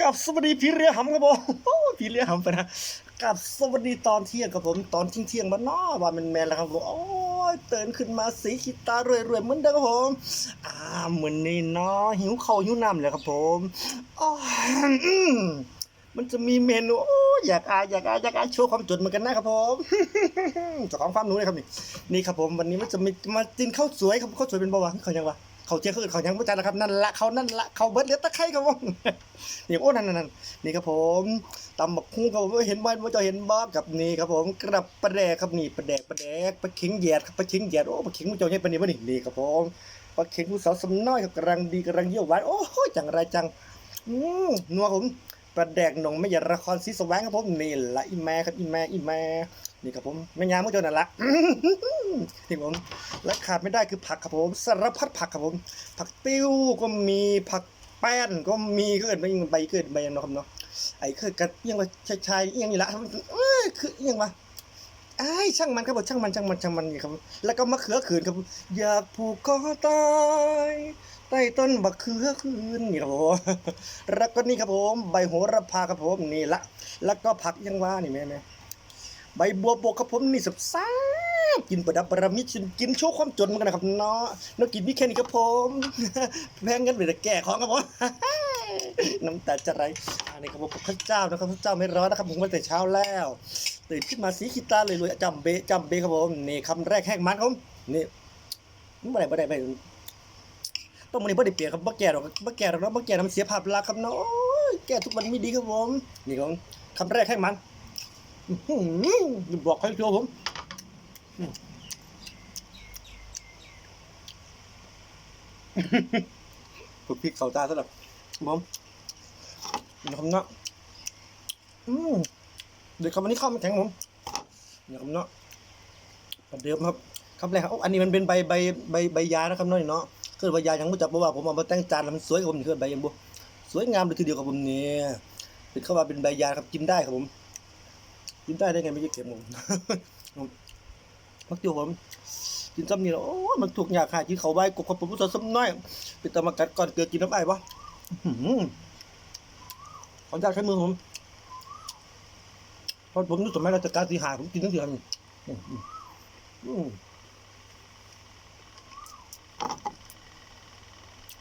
กับสวัสดีพี่เรือหำครับผมพี่เรือหำไปนะกับสวัสดีตอนเที่ยงครับผมตอนเที่ยงเที่ยงๆมาเนาะว่ามันแมนแล้วครับผมโอ้ยตื่นขึ้นมาสีขีตารวยๆเหมือนเดิมครับผมอ่าเหมือนนี่เนาะหิวข้าวหิวน้ำเลยครับผมอ้าวอืมมันจะมีเมนูอยากอายอยากอายอยากอายโชว์ความจุนเหมือนกันนะครับผมจ้าของความรู้เลยครับนี่นี่ครับผมวันนี้มันจะมีมากินข้าวสวยครับข้าวสวยเป็นเบาหวานเขายังวะ เขาเจียขาอื่นเขายังไม่จัดนะครับนั่นละเขานั่นละเขาเบิดเลือตะไคร้ครับผมนี่โอ้นั่นนั่นนี่ครับผมตำบักคุ้งครับผมเห็นบ้านว่าจะเห็นบ้ากับนี่ครับผมกระปลาแดกครับนี่ปลาแดกปลาแดกปลาเข็งแยดครับปลาเข็งแยดโอ้ปลาเข็งมันจะใหญ่ปานนี้วะนี่นี่ครับผมปลาเข็งผู้สาวสำน้อยครับกำลังดีกำลังเยี่ยวหวานโอ้ยจังไรจังอืมนัวผมปลาแดกหนงไม่อยาละครสีสว่างครับผมนี่ละอีแม่ครับอีแม่อีแม่ นี่ครับผมแม่ยามก็จอนั่นละนี่ผมและขาดไม่ได้คือผักครับผมสารพัดผักครับผม ผักติ้วก็มีผักแป้นก็มีก็เกิดใบใบเกิดใบเนะครับเนาะไอ้คือกระเอียงว่าชายชายเอียงนี่ละเอ้ยคือเอียงวะไอ้ช่างมันครับผมช่างมันช่างมันช่างมันนี่ครับแล้วก็มะเขือขืนครับอยากผูกคอตายใต้ต้นบักเขือขืนนี่ครับผมแล้วก็นี่ครับผม ใบโหระพาครับผมนี่ละ แล้วก็ผักยังว่านี่แม่แม่ ใบบัวบกครับผมนี่สับซ่ากินประดับประมิตกินโชว์ความจนเหมือนกันนะครับเนาะน้องกินพี่แค่นี้ครับผมแพงเงินไปแต่แก่ของครับผมน้ำตาจะไหลอันนี้ครับผมพระเจ้านะครับพระเจ้าไม่ร้อนนะครับผมมาแต่เช้าแล้วตื่นขึ้นมาสีขีตาเลยเลยจำเบจำเบครับผมนี่คำแรกแห้งมันครับนี่ไม่ได้ไม่ได้ไม่ได้ต้องมันนี่ไม่ได้เปลี่ยนครับบ่แก่หรอกบ่แก่หรอกเนาะบ่แก่ทำเสียภาพลักษณ์ครับเนาะแก่ทุกวันไม่ดีครับผมนี่ครับคำแรกแห้งมัน บอกให้ตัวผมฝึกพริกเข่าตาสลับผมนี่คำเนาะอืมเดี๋ยวคำวันนี้ข้าวมันแข็งผมนี่คำเนาะเหมือนเดิมครับคำแรกครับอ้อันนี้มันเป็นใบใบใบใบยานะครับน้อยเนาะคือใบยายังไม่จับเพราะว่าผมเอามาแต่งจานแล้วมันสวยกับผมคือใบยังบุสวยงามเลยทีเดียวกับผมเนี่ยเป็นเข้ามาเป็นใบยาครับกินได้ครับผม กินได้ได้ไงไม่ใช่เก็บผมมักอยู่ผมกินซ้ำนี่แล้วโอ้มันถูกอยากหากินเขาใบกบกับผมผู้สาวซ้ำน้อยเป็นตะมากัดก่อนเกิดกินน้ำไอ้ปะขออนุญาตใช้มือผมเพราะผมนึกสมัยราชการสีหาผมกินทั้งเดือนมอืมอืม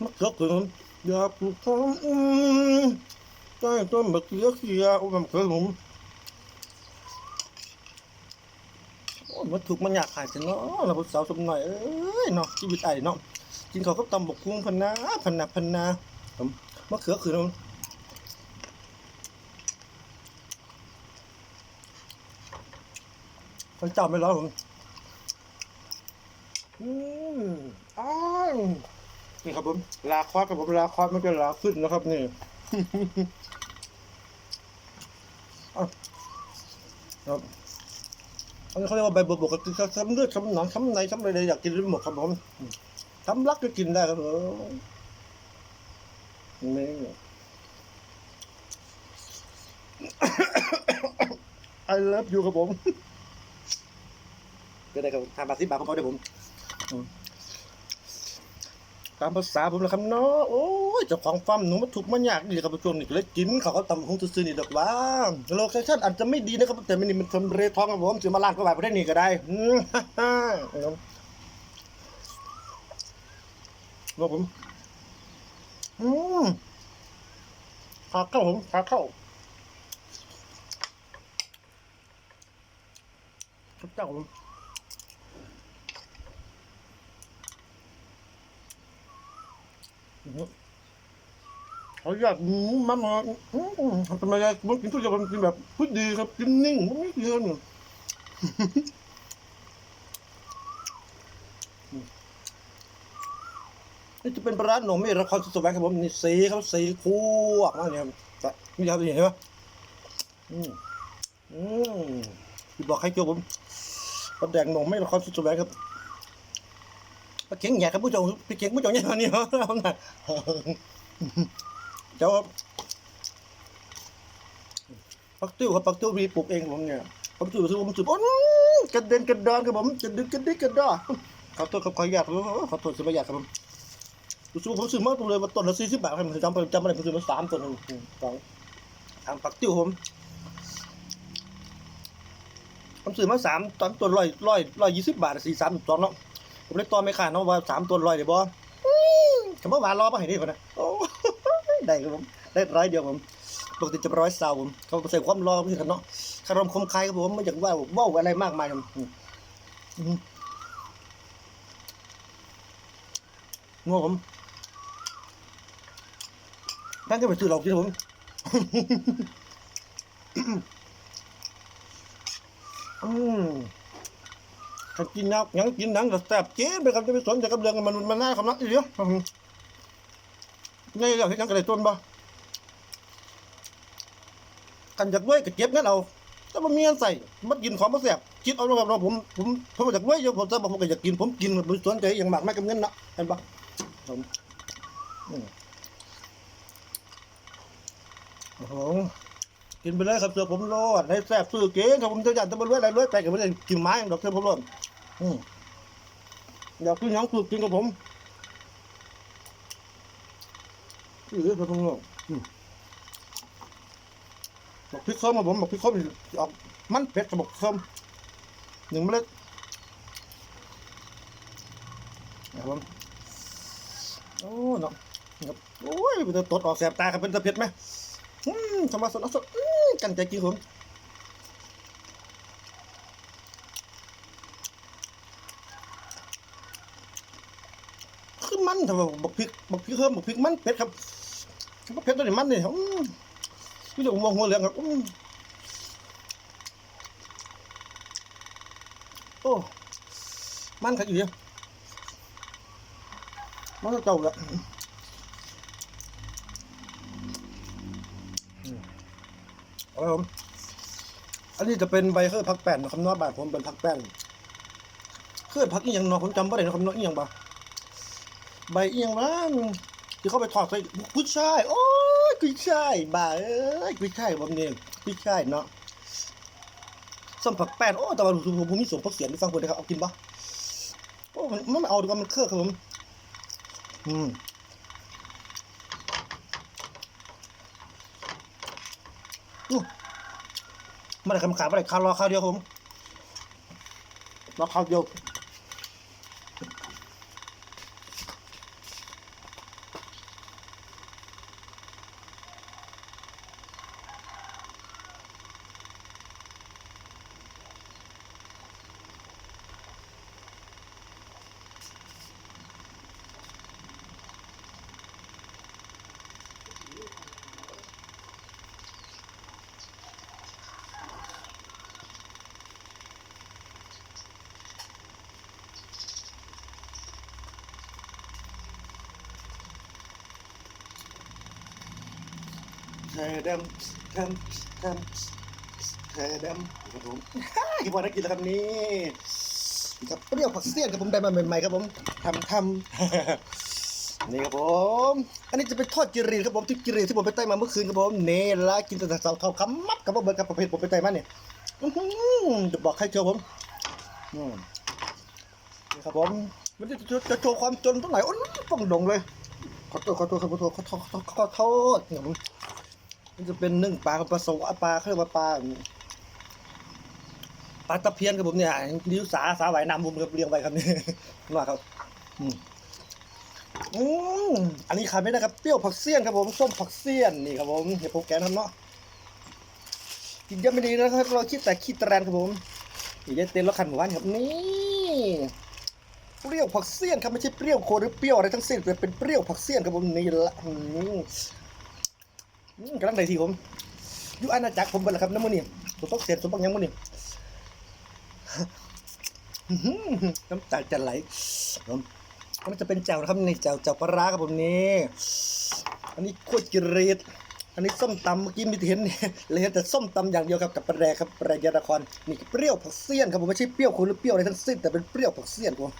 มะเขือเขือผมอยากปลูกต้นอืมใต้ต้นมะเขือเขียวอ้ยมะเขือผม โอ้ย มันถูกมันอยากขายจังเนาะเราสาวสมหน่อยเอ้ยเนาะชีวิตไอ้เนาะกินเขาวก็ตำบกคุ้งพันนาพันนาพันนาผมมะเขือคือมันพระเจ้าไม่ร้อนผมอืมอ้าวนี่ครับผมลาคอสครับผมลาคอสไม่เป็นลาขึ้นนะครับนี่อ้าวครับ อันนี้เขาเรียกว่าใบบัวบกก็คือซ้ำเลือดซ้ำหนองซ้ำในซ้ำอะไรอยากกินหมดครับผมซ้ำรักก็กินได้ครับผมนี่ไอเลิฟอยู่ครับผมก็ได้ครับทานบาทสิบาของเขาได้ผมอืม ตามภาษาผมละครับเนาะโอ้ยเจ้าของฟาร์มหนูมาถูกมันยากดีครับผู้ชมนี่ก็เลยกินเขาเขาตำคงซื้อๆนี่ดอกว่าโลเคชั่นอาจจะไม่ดีนะครับแต่ไมันนี่มันทำเรทองครับผมซื้อมาล้านก็บาทประเทศนี้ก็ได้อืมฮ่าฮ่าครับผมอืมขาเข้าผมขาเข้าพระเจ้าผม เขาอยากมันมาทำไมมันกินทุเรียนมันกินแบบพูดดีครับกินนิ่งมันไม่เกินนี่จะเป็นร้านหนมไม่ละครสุดสวัสดิ์ครับผมนี่สีเขาสีคู่ออกมาเนี่ยครับนี่ครับเห็นไหมอืมอืมบอกให้เกี่ยวผมประแดงหนมไม่ละครสุดสวัสดิ์ครับ ปลาเข็งใหญ่ครับผู้ชมปลาเข็งผู้ชมเนี่ยนี่เหรอเอาหน่อยเจ้าปักติ้วครับปักติ้วมีปลูกเองผมเนี่ยผมจุดที่ผมจุดโอ้ยกระเด็นกระดอนครับผมจะดึงกระดิกกระดอนขอโทษครับขออนุญาตครับขอโทษสมัยาตครับผมรู้สึกว่าผมซื้อมาตัวเลยว่าต้นละสี่สิบบาทครับผมจำจำไม่ได้ผมซื้อมาสามต้นหนึ่งสองทางปักติ้วผมผมซื้อมาสามตอนต้นร้อยร้อยร้อยยี่สิบบาทสี่สามสองเนาะ ผมเลยต่อไม่ขาดเนาะว่าสามต้นร้อยเดี๋ยวบอคำว่าหวานรอมาให้ได้ป่ะนะโอ้ได้ครับผมได้ร้อยเดียวผมปกติจะร้อยเศร้าผมเขาใส่ความรอไม่ใช่ครับเนาะคารมคมคายครับผมไม่อยากว่าว่าอะไรมากมายครับอืมอืมงัวผมนั่นก็ไปซื้อเราที่ผมอืม ถ้ากินนักยังกินหนังก็แซ่บเจ๊ไปครับจะไปสนใจกับเรื่องมันมันน่าคำนักอีเดียวอืมนี่เราเห็นยังกระไรต้นบ่กันจากด้วยก็เก็บงั้นเอาถ้ามันมีเงินใส่มันกินของมาแซ่บคิดเอาแล้วครับเราผมผมผมมาจากด้วยเดี๋ยวผมจะบอกผมก็อยากกินผมกินผมสนใจอย่างมากไม่กับเงินนะเห็นปะอืมโอ้โห กินไปเลยครับเสือผมรอดให้แซ่บซื้อเก๋ครับผมจะอยากจะมาเลื่อยอะไรเลื่อยไปกับไม่ได้กินไม้ดอกเสือผมรอดอืมอยากกินหยังซื้อกินกับผมซื้อเสือผมรอดอืมบอกพริกเพิ่มมาผมบอกพริกเพิ่มออกมันเผ็ดกับบอกเพิ่มหนึ่งเมล็ดนะครับผมโอ้เนาะโอ้ยมันจะตดออกแสบตาครับเป็นตะเผ็ดไหม อืมธรรมะสดเอาสดอืมกันใจจริงผมคือมันทำไมบอกพริกบอกพริกเพิ่มบอกพริกมันเผ็ดครับบอกเผ็ดตัวนี้มันนี่อืมพี่จะมองหัวเหลืองครับอืมโอ้มันขัดอยู่เดียมันก็เก่าละ ครับผมอันนี้จะเป็นใบเครือพักแป้นนะครับเนาะบาทผมเป็นพักแป้นเครือพักอีหยังเนาะผมจำไม่ได้นะครับเนาะอีหยังบ่ใบอียงบ้างที่เขาไปทอดใส่กุ้ยช่ายโอ้ยกุ้ยช่ายบ้าเอ้ยกุ้ยช่ายผมเนี่ยกุ้ยช่ายเนาะส้มผักแป้นโอ้แต่ว่าผมผมมีส่วนพักเสียนที่ฟังคนนะครับเอากินปะโอ้มันมันไม่เอาดีกว่ามันเครือครับผมอืม ไม่ได้คำขาดไม่ได้คาวรอข้าวเดียวผมรอข้าวเดียว ดำดำดำเธอดำครับผมที่พอได้กินแล้วครับนี่นี่ครับเปรี้ยวผักเสี้ยนครับผมได้มาใหม่ๆครับผมทำทำนี่ครับผม อันนี้จะเป็นทอดจิรีครับผมที่จิรีที่ผมไปไต่มาเมื่อคืนครับผมเนละกินแต่สาเท่าคำมัดครับผมเบิร์กับประเภทผมไปไต่มาเนี่ยจะบอกให้เชียวผมนี่ครับผมมันจะจะโชว์ความจนตรงไหนอ้ยต้องดงเลยขอโทษขอโทษขอโทษขอโทษขอโทษขอโทษ มันจะเป็นนึ่งปลากับปลาสวะปลาเขาเรียกว่าปลาปลาตะเพียนครับผมเนี่ยนิ้วสาสาไหวน้ำผมครับเรียงไว้ครับนี่ว่าครับอืมอันนี้ขาดไม่ได้ครับเปรี้ยวผักเสี้ยนครับผมส้มผักเสี้ยนนี่ครับผมเห็ดโปแกนครมทำเนาะกินเยอะไม่ดีนะครับเราคิดแต่ขี้แตรนครับผมอย่ได้เต้นแล้วคันหมู่บ้านครับนี่เปรี้ยวผักเสี้ยนครับไม่ใช่เปรี้ยวโคหรือเปรี้ยวอะไรทั้งสิ้นแต่เป็นเปรี้ยวผักเสี้ยนครับผมนี่ละอืม กำลังใดทีผมอยู่อาณาจักรผมเป็นละครับน้ำมันนี่ผมต้องเสร็จสมบังยังมันนี่น้ำตาจะไหลผมมันจะเป็นแจ่วนะครับในแจ่วแจ่วปลาร้าครับผมนี่อันนี้โคตรกิรีด อันนี้ส้มตำเมื่อกี้มีเห็นนี่เลยแต่ส้มตำอย่างเดียวครับกับปลาแรครับปลาแรยานครนี่เปรี้ยวผักเสี้ยนครับผมไม่ใช่เปรี้ยวคนหรือเปรี้ยวอะไรทั้งสิ้นแต่เป็นเปรี้ยวผักเสี้ยนครับผม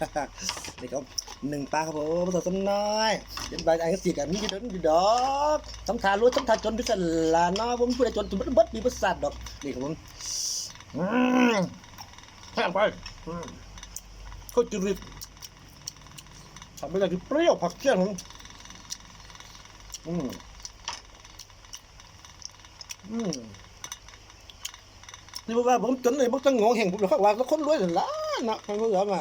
นี่ครับหนึ่งปลาครับผมผสมสัน้อยเป็นใบไอ้สีกันมีกี่ดอยู่ดอกสำทานรู้สำทานจนพิศลาเนาะผมพูดได้จนถึงบัดมีประสาทดอกนี่ครับผมแห้งไปอืมโคตรกิรีดทำไม่ได้คือเปรี้ยวผักเคี่ยนผมอืม อืมนี่บอกว่าผมจนเลยผมต้องงงเห็นผมเลยว่าก็คนรวยแต่ละนะมันก็เหลือมา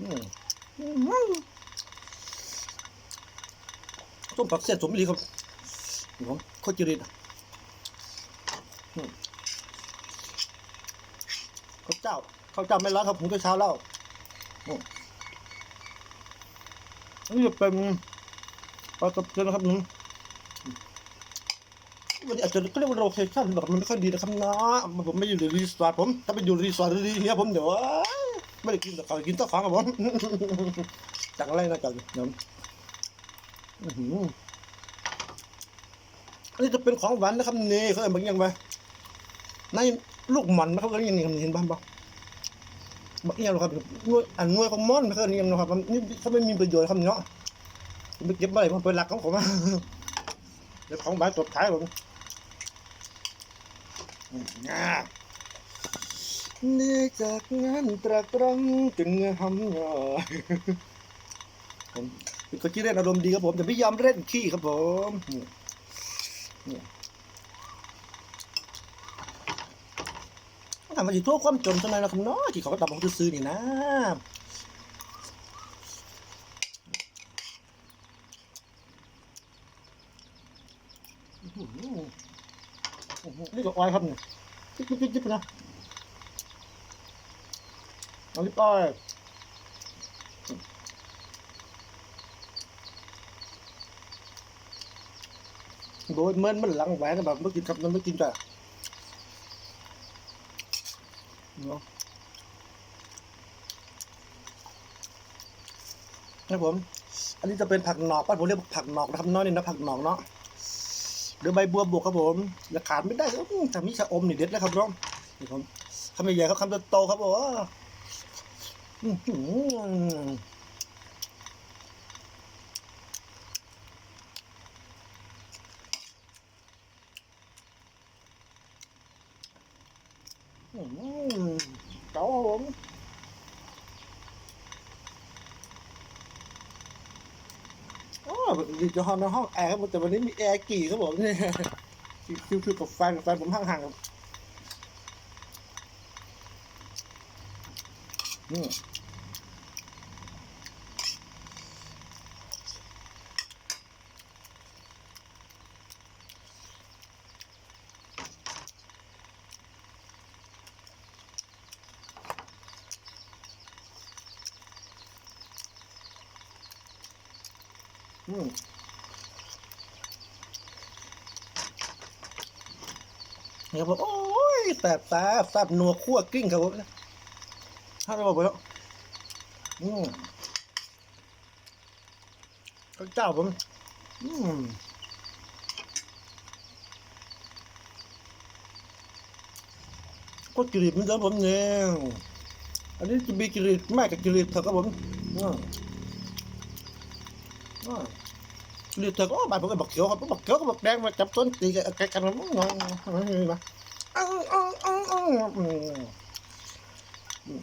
อืมต้มผักเสียสมดีครับผมโคตรจริตอะข้าวเจ้าข้าวเจ้าไม่ร้อนครับผมก็เช้าแล้วนี่จะเป็นปลาตะเพียนนะครับหนุ่ มวันนี้อาจจะก็เรียกว่าโลเคชั่นแบบมันไม่ค่อยดีนะครับนะผมไม่อยู่ในรีสอร์ทผม ถ้าไปอยู่รีสอร์ทดีเนี่ยผมเดี๋ยวไม่ได้กินแต่เขากินต้ของครับผมจังไรนะจังเดี๋ยวอื้อหืออันนี้จะเป็นของหวานนะครับนี่เขาเรียบางอย่างไปในลูกหมันนะครับก็ยังนี่เห็นบ้างปะบางอย่างหรอครับนวยอันนวยของม่อนเขาเรียกนะครับมันนี่เขาไม่มีประโยชน์ครับเนาะไปเก็บไว้ผมเป็นหลักของผม เดี๋ยวของหวานสุดท้ายผมอืมอ่าเนื่จากงานตรากตรำจึงหำยอผมเป็นคนที่เล่นอารมณ์ดีครับผมแต่ไม่ยอมเล่นขี้ครับผมนี่นี่ทำมาสิทั่วความจนเท่านั้นนะครับเนาะที่เขาก็ตามผมซื้อนี่นะอื้อหืออื้อหือ นี่ก็อ้อยครับเนี่ยจิ๊บจิ๊บจิ๊บนะเอาลิปอ้อยโดยเมินมันหลังแหวนแบบเมื่อกินกับมันไม่กินจ้ะเนาะครับผม อันนี้จะเป็นผักหนอกบ้าผมเรียกผักหนอกนะครับน้อยนี่นะผักหนอกเนาะ หรือใบบัวบกครับผมอย่าขาดไม่ได้ครับอื้อแต่มีชะอมนี่เด็ดนะครับน้องนี่ผมคำใหญ่ๆครับคำโตๆครับผมอืมเก๋าครับผม อ๋อยู่จะห้องในห้องแอร์ครับผมแต่วันนี้มีแอร์กี่ครับผมเนี่ยคิวๆกับแฟนกับแฟนผมห่างๆครับอืม อืมเนี่ยผมโอ้ยแสบตาแสบนัวคั่วกลิ้งครับผมถ้าเราบอกไปแล้วอืมข้าวเจ้าผม อืมก็กรีบเหมือนเดิมผมเนี่ยอันนี้จะมีกรีบไม่กับกรีบเถอะครับผมอืม อ่ากรีบเถอก็บายผมก็บอกเขียวครับบอกเขียวก็บอกแดงมาจับต้นตีกันกันกันมั้งงงนี่มาอ้าวอ้าวอ้าวอ้าวอืมอืม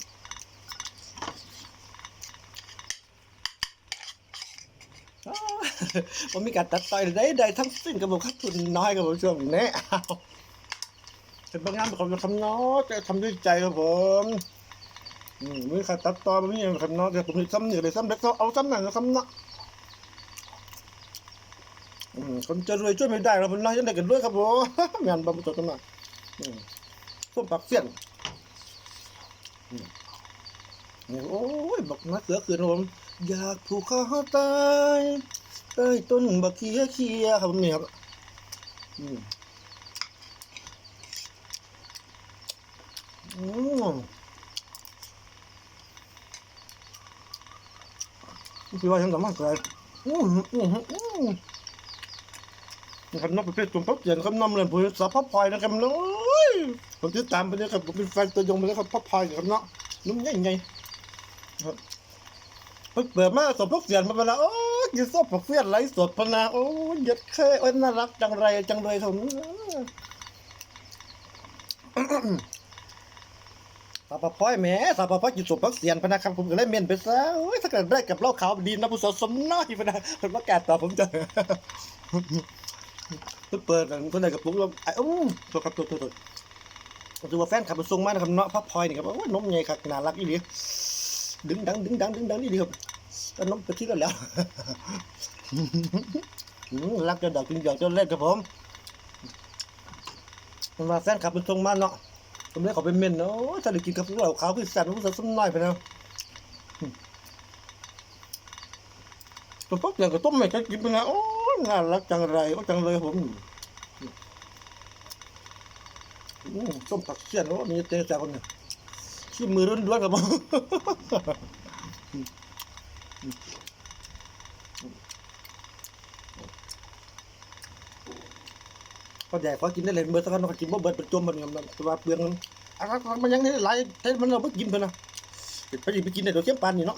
อ้าวผมมีการตัดต่อยได้ได้ทั้งสิ้นกับผมขาดทุนน้อยกับผมช่วงนี้เป็นบางงานผมจะทำน้อจะทำด้วยใจครับผมอืมมือขาดตัดต่อมันไม่ยังทำน้อยแต่ผมมีซ้ำหนึ่งเลยซ้ำเล็กเอาซ้ำหนึ่งซ้ำเนาะอืม คนจะรวยช่วยไม่ได้เราเป็นน้อยยังได้กันด้วยครับผมงานบำรุงตัวมาส้มปักเสี้ยนนี่โอ้ยบอกมาเสือคืนผมอยากผูกคอตายใต้ต้นบักเขียเขียครับผมนี่ครับอืมอืมคือว่าฉันสามารถใส่อืมอืมอืม ครับน้องประเภทตุ่มพับเปลี่ยนครับน้ำเลยผมสาวพับพลอยนะครับน้อยผมติดตามไปเลยครับผมเป็นแฟนตัวยงไปเลยครับพับพลอยครับเนาะนุ่มใหญ่ใหญ่ครับเพิ่งเปิดมาสมพักเสียนมาเวลาโอ้ยยินส้มผักเสียนไรสดพนาโอ้ยเย็ดแค่โอ้ยน่ารักจังไรจังเลยครับตาปะพ้อยแหมสาปะพ้อยกินสมพักเสียนพนะครับผมก็เลยเมียนไปซะโอ้ยถ้าเกิดได้กับเล้าขาวดีนะผู้สาวสมน้อยพนะเพิ่นประกาศต่อผมจะ เพิ่นเปิดอันเพิ่นได้กับผมแล้วไอ้อู้ตัวครับตัวตัวตัวผมดูว่าแฟนขับมาส่งมานะครับเนาะพักพลอยนี่ครับโอ้ยนมใหญ่คักน่ารักอีหลีดึงดังดึงดังดึงดังนี่ดีครับแล้วนมไปที่แล้วแล้วรักจนดอกจริงหยอกจนเล่นครับผมมันว่าแฟนขับมันส่งมาเนาะผมเลยขอเป็นเมนเนาะถ้าได้กินกับเหล้าขาวคือแซ่บมันก็สมน้อยไปนะอืมตัวพวกอย่างกับต้มไม่เคยกินไปนะโอ้ย น่ารักจังไรโอ้จังเลยผมส้มผักเสี้ยนโอ้มีเตะจากคนเนี่ยขี้มือร้อนๆครับผมเขาใหญ่เขากินได้เลยเบอร์สักคนเขากินบ่เบิดเป็นจมมันครับต่ว่าเปลืองมันอะมันยังนี่หลายแต่มันเราไม่กินเพิ่นะเดี๋ยวไปไปกินได้เดี๋ยวเสียปานนี่เนาะ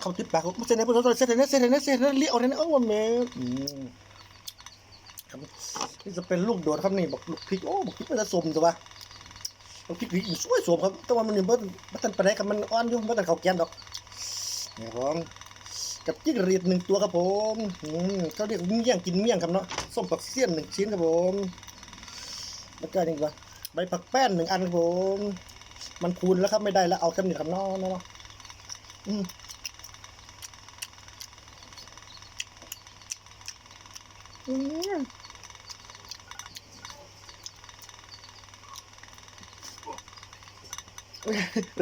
เขาติดปากเขาเส้นไหนเพิ่นเขาเส้นไหนเส้นไหนเส้นไหนเลี้ยวไหนโอ้แม่อืมครับนี่จะเป็นลูกโดดครับนี่บอกลูกพริกโอ้บอกพริกมันจะสมตัวเราคิดดีอีกสวยสวมครับแต่ว่ามันยังบ่บ่ทันปานใดครับมันอ่อนอยู่บ่ทันเขาแกนดอกนี่ครับกับจิ้งหรีดหนึ่งตัวครับผมอืมเขาเรียกเมี่ยงกินเมี่ยงครับเนาะส้มผักเสี้ยนหนึ่งชิ้นครับผมแล้วก็นี่ว่าใบผักแป้นหนึ่งอันครับผม มันคูณแล้วครับไม่ได้แล้วเอาแค่นี้ครับเนาะเนาะเนาะอืมอืม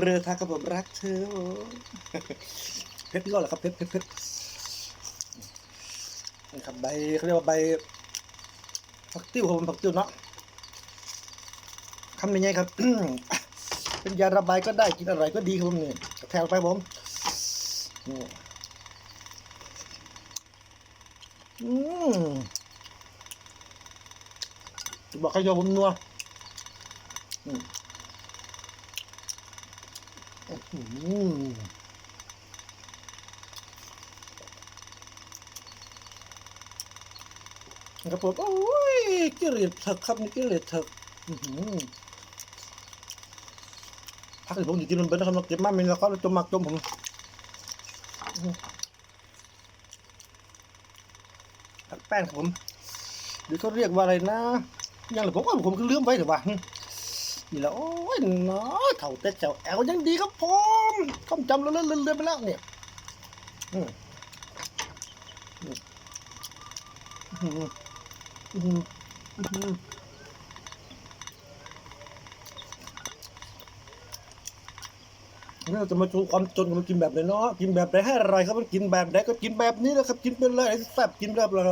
เรือทักกับผมรักเธอโอ้เพชรพี่ก็เหรอครับเพชรเพชรเพชรนี่ครับใบเขาเรียกว่าใบผักติ้วครับผมผักติ้วเนาะคำยังไงครับ เป็นยาระบายก็ได้กินอะไรก็ดีครับผมนี่แถวไปผมอืมบอกให้โยมผมนัวอืมอืมครับผมโอ้ยกิเลสเถอะครับนี่กิเลสเถอะอื้อ หือพักที่ผมอยู่กินมันเป็นนะครับเก็บมาเป็นแล้วก็จมมักจมผมแป้งครับผมหรือเขาเรียกว่าอะไรนะยังหรือผมว่าผมก็ลืมไปเถอะว่ะนี่แหละโอ้ยเนาะเถ่าแต่เจ้าแอลยังดีครับผมความจำเราเลื่อนเลื่อนไปแล้วเนี่ยอืมอืมอืมอืมอืม เราจะมาชูความจนกันมากินแบบไหนเนาะกินแบบไหนให้อะไรครับมันกินแบบไหนก็กินแบบนี้แหละครับ กินเป็นเลยแซ่บกินแบบอะไร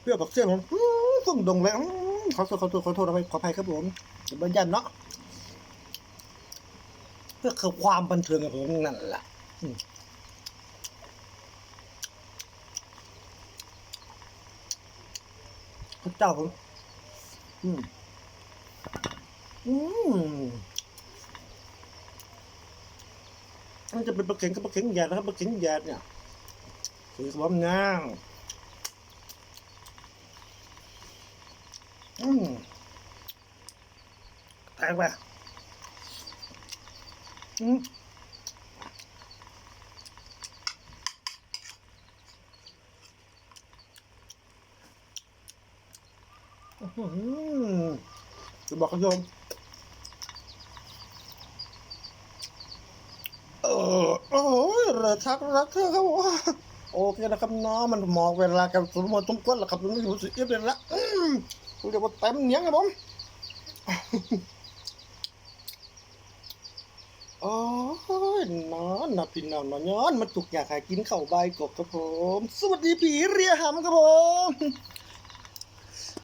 เปรี้ยวปักเสี้ยนผมส่งดงเลยขอโทษขอโทษขอโทษขออภัยขออภัยครับผมเดี๋ยวบันยันเนาะเพื่อความบันเทิงกับผมนั่นแหละอืม พระเจ้าผมอืมอืมมันจะเป็นปลาเข็งกับปลาเข็งหยาดนะครับปลาเข็งหยาดเนี่ยคือความงามอืมแตกไปอืมอื้อหือ จะบอกคุณผู้ชมเออโอ้ยเรือทักรักเธอครับว่าโอเคนะครับน้องมันมองเวลากันสมมติสมควรแล้วครับมันอยู่สิเอียดเลยละอืมเรียกว่าเต็มเนียงครับผมโอ้ยนอนนะพี่น้องนอนย้อนมาถูกอยากหากินข้าวใบกบครับผม สวัสดีผีเรียหำครับผม